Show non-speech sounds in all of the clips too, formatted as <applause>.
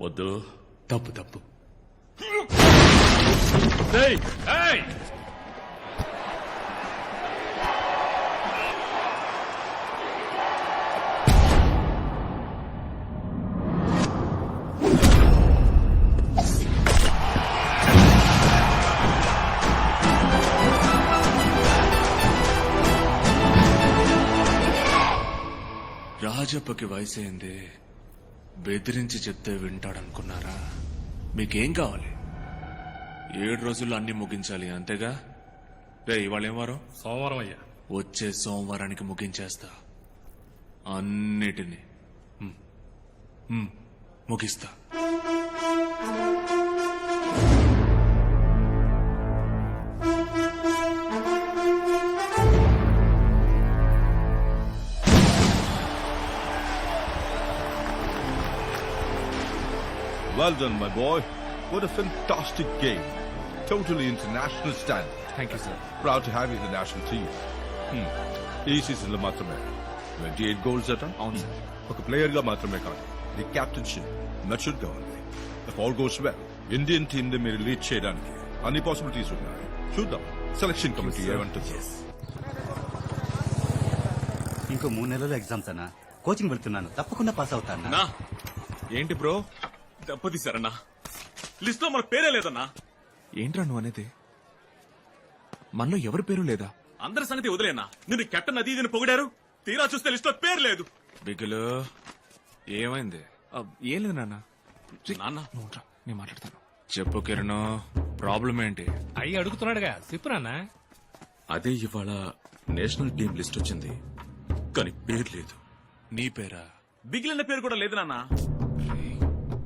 వద్దు. తప్పు తప్పు! రాజప్పకి వయసైంది. బెదిరించి చెప్తే వింటాడనుకున్నారా? మీకేం కావాలి? ఏడు రోజుల్లో అన్ని ముగించాలి అంతేగా? రే ఇవాళ ఏం వారం? సోమవారం అయ్యా. వచ్చే సోమవారానికి ముగించేస్తా. అన్నిటినీ. ముగిస్తా. Well done, my boy. What a fantastic game. Totally international standard. Thank you sir Proud to have you in the national team. Hmm. ఈ సీజన్లో మాత్రమే ట్వంటీ ఎయిట్ గోల్స్ అట అవును సార్ ఒక ప్లేయర్గా మాత్రమే కాదు నీ కెప్టెన్షిప్ మెచ్యూర్గా ఉంది ఆల్ గోస్ వెల్ ఇండియన్ టీమ్ని మీరు లీడ్ చేయడానికి అన్ని పాసిబిలిటీస్ ఉన్నాయి చూద్దాం సెలక్షన్ కమిటీ ఏమంటుంది ఇంకో మూడు నెలలు ఎగ్జామ్స్ అన్నా కోచింగ్ వెళ్తున్నాను తప్పకుండా పాస్ అవుతాను ఏంటి బ్రో దెబ్బతీశారన్నా లిస్ట్లో మన పేరే లేదన్నా. ఏంట్రా నువ్వు అనేది? మనలో ఎవరి పేరు లేదా? అందరి సంగతి వదిలేనా? నిన్ను కెప్టెన్ అది ఇదిని పొగిడారు? తీరా చూస్తే లిస్ట్లో పేరు లేదు. బిగులు ఏమైంది? ఏం లేదు నాన్న. నాన్న. నువ్వు నేను మాట్లాడతాను. చెప్పు కిరణ్ ప్రాబ్లం ఏంటి? అయ్యి అడుగుతున్నాడుగా చెప్పు నాన్న. అదే ఇవాళ నేషనల్ టీం లిస్ట్ వచ్చింది. కానీ పేరు లేదు. నీ పేరా? బిగిలిన పేరు కూడా లేదు నాన్న.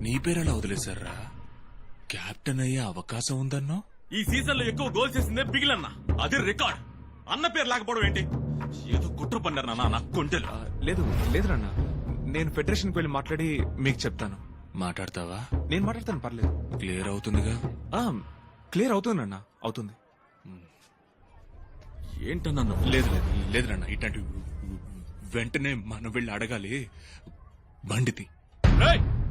నీ పేరెలా వదిలేశారా? కెప్టెన్ అయ్యే అవకాశం ఉందన్నో? ఈ సీజన్లో ఎక్కువ గోల్ చేసిందే బిగిలన్న అది రికార్డ్ అన్న పేరు లేకపోవడం ఏంటి? ఏదో కుట్ర పన్నారు నాన్న నా కొంటెలు లేదు లేదు నాన్న. నేను ఫెడరేషన్కి వెళ్ళి మాట్లాడి మీకు చెప్తాను. మాట్లాడతావా? నేను మాట్లాడతాను పర్లేదు. క్లియర్ అవుతుందిగా? ఆ, క్లియర్ అవుతుంది నాన్న అవుతుంది. ఏంటన్నా? లేదు లేదు. లేదు నాన్న ఇట్లాంటి వెంటనే మనం వెళ్ళి అడగాలి. బండితి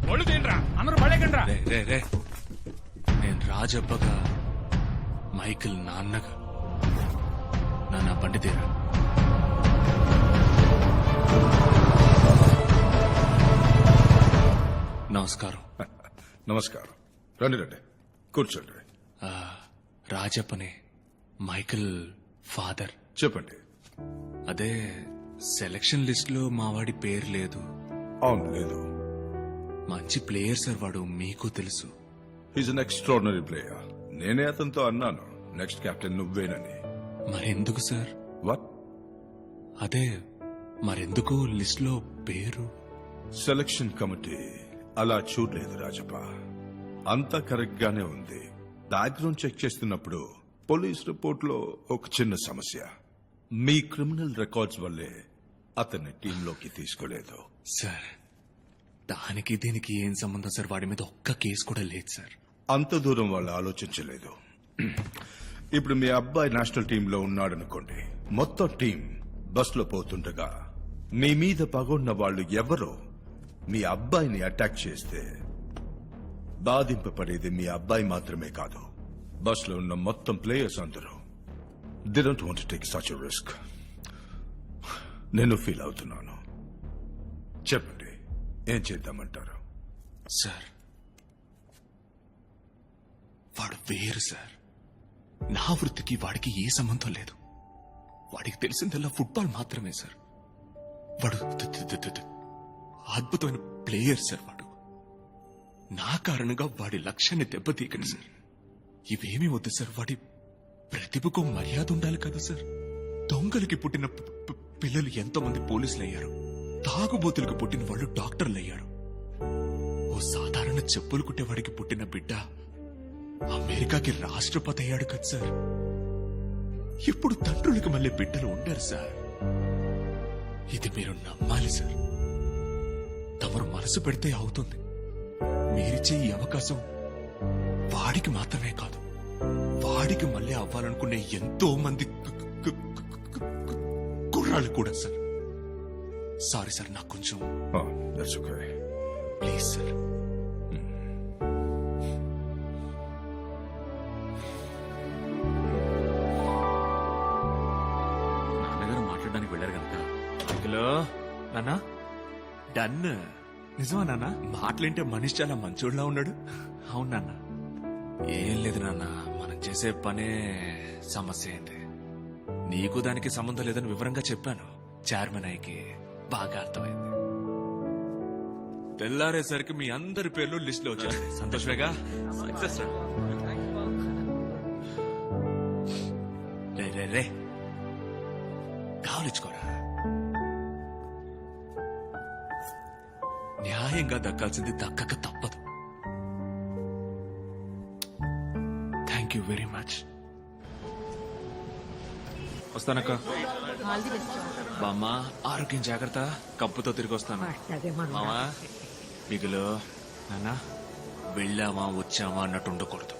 ఒళ్ళు తినరా. అందరూ పడేకండ్రా రే రే రే. నేను రాజబ్బగా మైకిల్ నాన్నగా. నాన్న బండి తీరా. నమస్కారం. నమస్కారం. రండి రండి. కూర్చోండి ఆ, రాజప్పనే మైకిల్ ఫాదర్. చెప్పండి. అదే సెలక్షన్ లిస్ట్లో మావాడి పేరు లేదు. అవును లేదు. మంచి ప్లేయర్ సార్ వాడు మీకు తెలుసు. హీస్ అన్ ఎక్స్ట్రాడినరీ ప్లేయర్ నేనే అతనితో అన్నాను. నెక్స్ట్ కెప్టెన్ నువ్వేనని. మరెందుకు సార్? వాట్ అదే మరెందుకు లిస్ట్లో పేరు. సెలక్షన్ కమిటీ అలా చూడలేదు రాజప్ప. అంతా కరెక్ట్ గానే ఉంది. బ్యాక్గ్రౌండ్ చెక్ చేస్తున్నప్పుడు పోలీస్ రిపోర్ట్లో ఒక చిన్న సమస్య. మీ క్రిమినల్ రికార్డ్స్ వల్లే అతన్ని టీంలోకి తీసుకోలేదు. సార్ దానికి దీనికి ఏం సంబంధం సార్? వాడి మీద ఒక్క కేసు కూడా లేదు సార్. అంత దూరం వాళ్ళు ఆలోచించలేదు. ఇప్పుడు మీ అబ్బాయి నేషనల్ టీంలో ఉన్నాడనుకోండి మొత్తం టీం బస్లో పోతుండగా మీ మీద పగున్న వాళ్ళు ఎవరో మీ అబ్బాయిని అటాక్ చేస్తే బాధింపబడేది మీ అబ్బాయి మాత్రమే కాదు బస్లో ఉన్న మొత్తం ప్లేయర్స్ అందరూ. The don't want take such risk నేను ఫీల్ అవుతున్నాను. చెప్పండి. ఏం చేద్దామంటారు? సార్. వాడు వేరు సార్. నా వృత్తికి వాడికి ఏ సంబంధం లేదు. వాడికి తెలిసిందల్లా ఫుట్బాల్ మాత్రమే సార్. వాడు అద్భుతమైన ప్లేయర్ సార్ వాడు. నా కారణంగా వాడి లక్ష్యాన్ని దెబ్బతీయకండి సార్. ఇవేమీ వద్దు సార్. వాడి ప్రతిభకు మర్యాద ఉండాలి కదా సార్. దొంగలకి పుట్టిన పిల్లలు ఎంతో మంది పోలీసులు అయ్యారు తాగుబోతులకు పుట్టిన వాళ్ళు డాక్టర్లయ్యారు. ఓ సాధారణ చెప్పులు కుట్టేవాడికి పుట్టిన బిడ్డ అమెరికాకి రాష్ట్రపతి అయ్యాడు కదా సార్. ఇప్పుడు తండ్రులకు మళ్ళీ బిడ్డలు ఉండరు సార్. ఇది మీరు నమ్మాలి సార్. తమరు మనసు పెడితే అవుతుంది. మీరిచ్చే ఈ అవకాశం వాడికి మాత్రమే కాదు. వాడికి మళ్ళీ అవ్వాలనుకునే ఎంతో మంది కుర్రాళ్ళు కూడా సార్. సారీ సార్ నాకు కొంచెం ప్లీజ్ సార్ నాన్నగారు మాట్లాడడానికి వెళ్ళారు కనుక. హలో నాన్న. డన్ నిజమా నాన్న? మాట్లాడింటే మనిషి చాలా మంచోడ్లా ఉన్నాడు. అవును నాన్న. ఏం లేదు నాన్న. మనం చేసే పనే సమస్య ఏంటి? నీకు దానికి సంబంధం లేదని వివరంగా చెప్పాను. చైర్మన్ అయ్యకి. బాగా అర్థమైంది. తెల్లారేసరికి మీ అందరి పేర్లు లిస్ట్లో వచ్చారు సంతోషమేగా సక్సెస్ రా. రే రే రే. కావలించుకోరా న్యాయంగా దక్కాల్సింది దక్కక తప్పదు. Thank you very much. వస్తానక్క. బామ్మ ఆరోగ్యం జాగ్రత్త. కప్పుతో తిరిగి వస్తాను. మామా మిగులు. నాన్న వెళ్ళామా వచ్చామా అన్నట్టు ఉండకూడదు.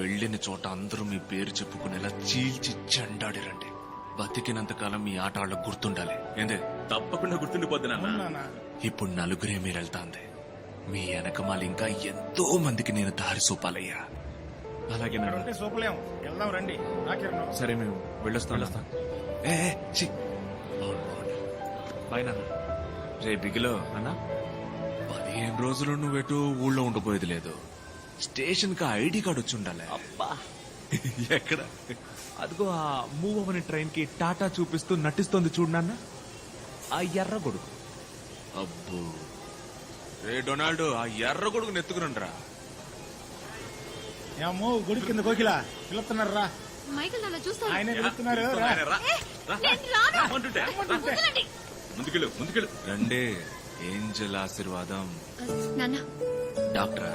వెళ్ళిన చోట అందరూ మీ పేరు చెప్పుకునేలా చీల్చి చెండాడిరండి. బతికినంత కాలం మీ ఆట వాళ్ళకు గుర్తుండాలి. ఏందే? తప్పకుండా గుర్తుండిపోద్ది నాన్న. ఇప్పుడు నలుగురే మీరు వెళ్తాంది మీ వెనకమాల ఇంకా ఎంతో మందికి నేను దారి చూపాలయ్యా. అలాగే ఉంటే సూపలేం వెళ్దాం రండి. నాకిరణం సరే మేము వెళ్ళొస్తాం. ఏ. బాయ్ నాన్న. రే బిగిలో. అన్న పదిహేను రోజులు నువ్వెటు ఊళ్ళో ఉండిపోయేది లేదు. స్టేషన్కి ఐడి కార్డు వచ్చి ఉండాలి. <laughs> ఎక్కడ? అదిగో ఆ మూవ్ అవని ట్రైన్కి టాటా చూపిస్తూ నటిస్తోంది చూడు నాన్న. ఆ ఎర్ర గొడుగు అబ్బో. రే డొనాల్డ్ ఆ ఎర్ర గొడుగు నెత్తుకురండ్రా ఏమో గుడి కింద కోకిల. పిలుస్తున్నారు? రా మైకిల్ అలా చూస్తాను ఆయనే పిలుస్తున్నారు రా. ముందుకెళ్ళు ముందుకెళ్ళు. రండే. ఏంజల్ ఆశీర్వాదం. నాన్న. డాక్టరా?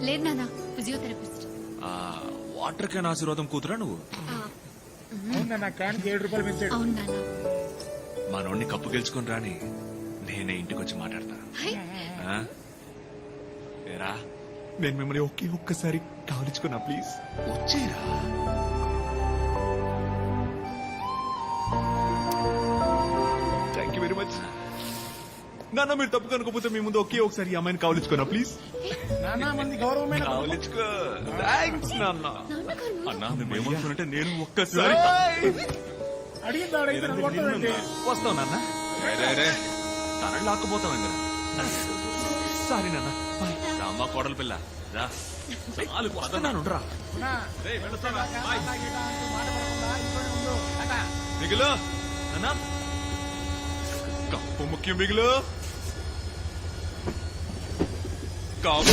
లేదు నాన్న. ఫిజియోథెరపిస్ట్. ఆ వాటర్ క్యాన్ ఆశీర్వాదం కూతురా నువ్వు? ఆ, అవునా నా కానికి ఏడు రూపాయలు పెంచాడు అవును నాన్న. మనోడిని కప్పు గెలుచుకొని రాని నేనే ఇంటికి వచ్చి మాట్లాడతా. హై, ఆ? ఏరా? నేను మిమ్మల్ని ఒకే ఒక్కసారి కావలించుకున్నా ప్లీజ్. వచ్చేరా నాన్న మీరు తప్పు కనుకోపోతే మీ ముందు ఒకే ఒకసారి ఈ అమ్మాయిని కావలించుకున్నా ప్లీజ్ నానా మంది గౌరవమైన కావలించుకో థ్యాంక్స్ నాన్న. నాన్నగారు. అన్నా నువ్వేమనుకున్నట్టే నేను ఒక్కసారి. వస్తావు నాన్న. తనని లాక్కుపోతావు సారీ నాన్న. రామ్మ కోడలు పిల్ల. రా. చాలు వస్తున్నాను. మిగులు. అన్నా కప్పు ముఖ్యం మిగులు. kaldı.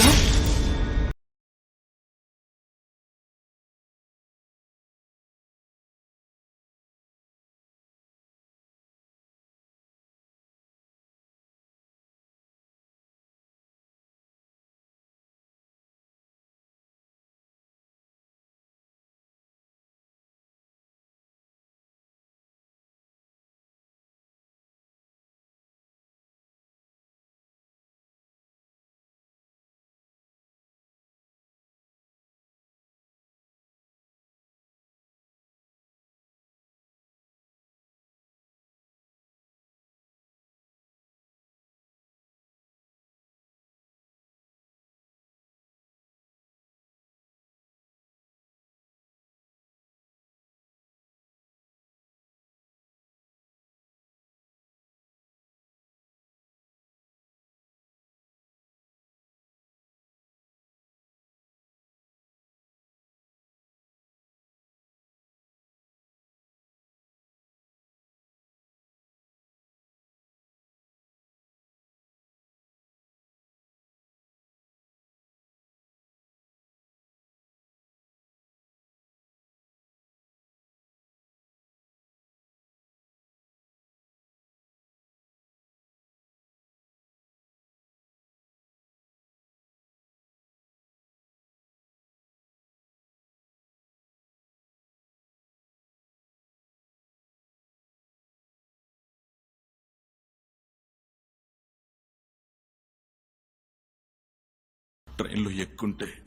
ట్రైన్లో ఎక్కుంటే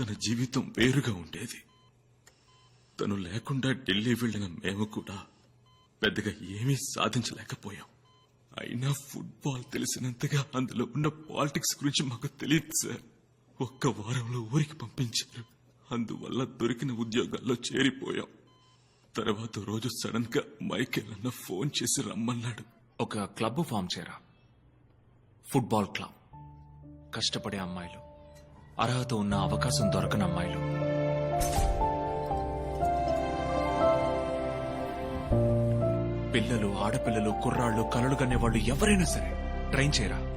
తన జీవితం వేరుగా ఉండేది. తను లేకుండా ఢిల్లీ వెళ్ళిన మేము కూడా పెద్దగా ఏమీ సాధించలేకపోయాం. అయినా ఫుట్బాల్ తెలిసినంతగా అందులో ఉన్న పాలిటిక్స్ గురించి మాకు తెలియదు సార్. ఒక్క వారంలో ఊరికి పంపించారు. అందువల్ల దొరికిన ఉద్యోగాల్లో చేరిపోయాం. తర్వాత రోజు సడన్గా మైకేల్ అన్న ఫోన్ చేసి రమ్మన్నాడు. ఒక క్లబ్ ఫామ్ చేరా. Football club. కష్టపడే అమ్మాయిలు. అర్హత ఉన్న అవకాశం దొరకని అమ్మాయిలు. పిల్లలు ఆడపిల్లలు కుర్రాళ్ళు కలలు కనే వాళ్ళు ఎవరైనా సరే ట్రైన్ చేయరా?